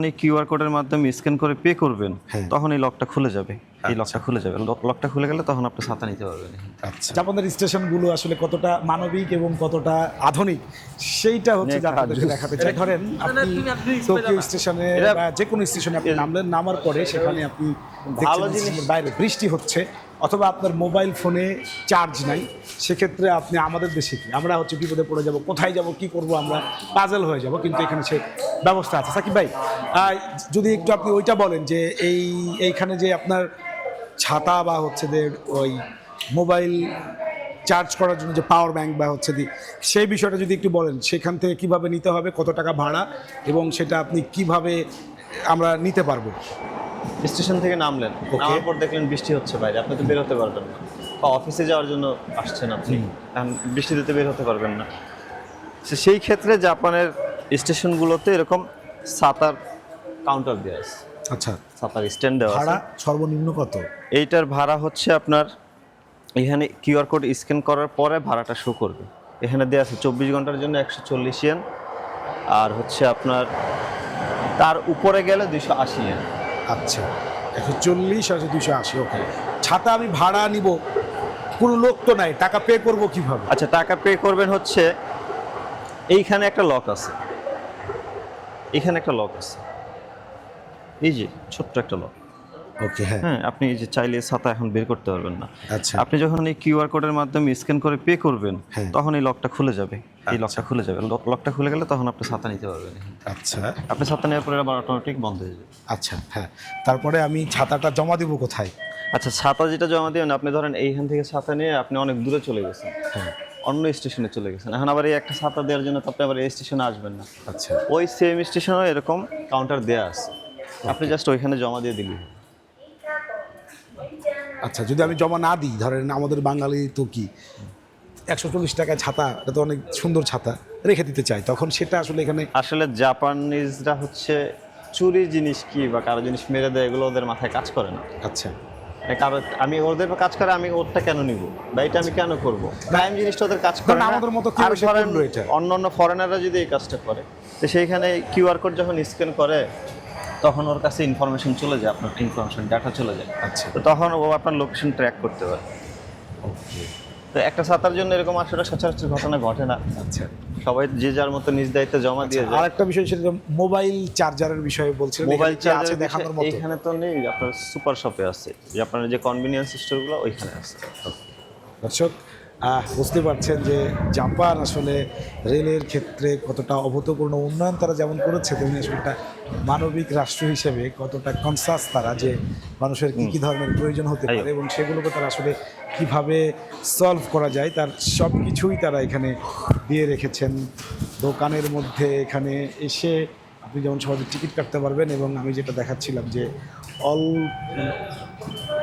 আপনি কিউআর কোডের মাধ্যমে স্ক্যান করে পে করবেন হ্যাঁ। তখন এই লকটা খুলে যাবে। এই লকটা খুলে যাবে। লকটা খুলে গেলে তখন আপনি ছাতা নিতে পারবেন। আচ্ছা। জাপানের স্টেশনগুলো আসলে কতটা মানবিক এবং কতটা আধুনিক সেইটা হচ্ছে আপনাদেরকে দেখাতে চাই। ধরেন আপনি টোকিও স্টেশনে বা যে কোনো স্টেশনে আপনি নামলেন নামার পরে সেখানে আপনি দেখছেন বাইরে বৃষ্টি হচ্ছে। অথবা আপনার মোবাইল ফোনে চার্জ নাই, সেক্ষেত্রে আপনি আমাদের দেশে কি? আমরা হচ্ছে বিপদে পড়ে যাব, কোথায় যাব, কি করব আমরা পাজেল হয়ে যাব, কিন্তু এখানে সে ব্যবস্থা আছে। সাকিব ভাই যদি একটু আপনি ওইটা বলেন যে এই, এইখানে যে আপনার ছাতা বা হচ্ছে যে ওই মোবাইল চার্জ করার জন্য যে পাওয়ার ব্যাংক বা হচ্ছে দি সেই বিষয়টা যদি একটু বলেন, সেখান থেকে কীভাবে নিতে হবে, কত টাকা ভাড়া, এবং সেটা আপনি কীভাবে আমরা নিতে পারব। স্টেশন থেকে নামলেন। নামার পর দেখলেন বৃষ্টি হচ্ছে বাইরে আপনি তো বের হতে পারবেন না। বা অফিসে যাওয়ার জন্য আসছেন আপনি। এখন বৃষ্টি দিতে বের হতে পারবেন না। সেই ক্ষেত্রে জাপানের স্টেশনগুলোতে এরকম ছাতার কাউন্টার দেওয়া আছে। আচ্ছা। ছাতার স্ট্যান্ড দেওয়া আছে। ভাড়া সর্বনিম্ন কত? এইটার ভাড়া হচ্ছে আপনার এখানে কিউআর কোড স্ক্যান করার পরে ভাড়াটা শো করবে। এখানে দেওয়া আছে চব্বিশ ঘণ্টার জন্য একশো চল্লিশ ইয়েন আর হচ্ছে আপনার তার উপরে গেলে দুশো আশি আচ্ছা একশো চল্লিশ আছে দুশো আশি ওকে। ছাতা আমি ভাড়া নিব কোনো লোক তো নাই টাকা পে করব কীভাবে? আচ্ছা টাকা পে করবেন হচ্ছে এইখানে একটা লক আছে। এখানে একটা লক আছে। এই যে ছোট্ট একটা লক ওকে হ্যাঁ। হ্যাঁ আপনি যে চাইলে ছাতা এখন বের করতে পারবেন না। আচ্ছা। আপনি যখন এই কিউআর কোডের মাধ্যমে স্ক্যান করে পে করবেন হ্যাঁ। তখন এই লকটা খুলে যাবে। এই লকটা খুলে যাবে। লক- লকটা খুলে গেলে তখন আপনি ছাতা নিতে পারবেন আচ্ছা। আপনি ছাতা নেওয়ার পরে আবার অটোমেটিক বন্ধ হয়ে যাবে। আচ্ছা হ্যাঁ। তারপরে আমি ছাতাটা জমা দিব কোথায়? আচ্ছা ছাতা যেটা জমা দিবেন আপনি ধরেন এইখান থেকে ছাতা নিয়ে আপনি অনেক দূরে চলে গেছেন। হ্যাঁ। অন্য স্টেশনে চলে গেছেন। এখন আবার এই একটা ছাতা দেওয়ার জন্য তো আপনি আবার এই স্টেশনে আসবেন না। আচ্ছা। ওই সেম স্টেশনেও এরকম কাউন্টার দেয়া আছে। আপনি জাস্ট ওইখানে জমা দিয়ে দিলি আচ্ছা যদি আমি জমা না দিই ধরেন আমাদের বাঙালি তো কি একশো চল্লিশ টাকায় ছাতা এটা তো অনেক সুন্দর ছাতা রেখে দিতে চাই তখন সেটা আসলে এখানে আসলে জাপানিজরা হচ্ছে চুরি জিনিস কি বা কারও জিনিস মেরে দেয় এগুলো ওদের মাথায় কাজ করে না আচ্ছা মানে কারও আমি ওদের কাজ করে আমি ওরটা কেন নিব বা এটা আমি কেন করব প্রাইম জিনিসটা ওদের কাজ করে। আমাদের মতো আর এটা। অন্য অন্য ফরেনাররা যদি এই কাজটা করে তো সেইখানে কিউআর কোড যখন স্ক্যান করে তখন ওর কাছে ইনফরমেশন চলে যায় আপনার ইনফরমেশন ডাটা চলে যায়। আচ্ছা। তো তখন ও আপনার লোকেশন ট্র্যাক করতে পারে। ওকে তো একটা ছাতার জন্য এরকম আসলে সচরাচর ঘটনা ঘটে না। আচ্ছা। সবাই যে যার মতো নিজ দায়িত্বে জমা দিয়ে আর যায়। একটা বিষয় সেটা মোবাইল চার্জারের বিষয়ে বলছিলেন মোবাইল চার্জার দেখানোর মতো? এখানে তো নেই আপনার সুপার শপে আছে। যে আপনার যে কনভিনিয়েন্স স্টোরগুলো ওইখানে আছে। দর্শক বুঝতে পারছেন যে জাপান আসলে রেলের ক্ষেত্রে কতটা অভূতপূর্ণ উন্নয়ন তারা যেমন করেছে তেমনি আসলে একটা মানবিক রাষ্ট্র হিসেবে কতটা কনসাস তারা যে মানুষের কী কী ধরনের প্রয়োজন হতে পারে এবং সেগুলোকে তারা আসলে কীভাবে সলভ করা যায় তার সব কিছুই তারা এখানে দিয়ে রেখেছেন। দোকানের মধ্যে এখানে এসে আপনি যেমন সহজে টিকিট কাটতে পারবেন এবং আমি যেটা দেখাচ্ছিলাম যে অল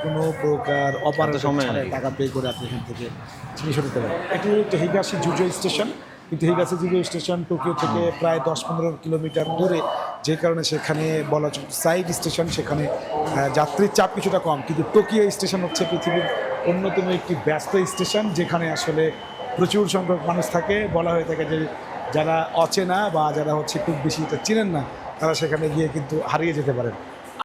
কোনো প্রকার অপারেশন সময় টাকা পে করে আপনি এখান থেকে জিনিস নিতে পারেন। এটি হচ্ছে হিগাসি জুজো স্টেশন। কিন্তু হিগাসি জুজো স্টেশন টোকিও থেকে প্রায় দশ পনেরো কিলোমিটার দূরে যে কারণে সেখানে বলা সাইড স্টেশন সেখানে যাত্রীর চাপ কিছুটা কম। কিন্তু টোকিও স্টেশন হচ্ছে পৃথিবীর অন্যতম একটি ব্যস্ত স্টেশন যেখানে আসলে প্রচুর সংখ্যক মানুষ থাকে। বলা হয়ে থাকে যে যারা অচেনা বা যারা হচ্ছে খুব বেশি এটা চিনেন না তারা সেখানে গিয়ে কিন্তু হারিয়ে যেতে পারেন।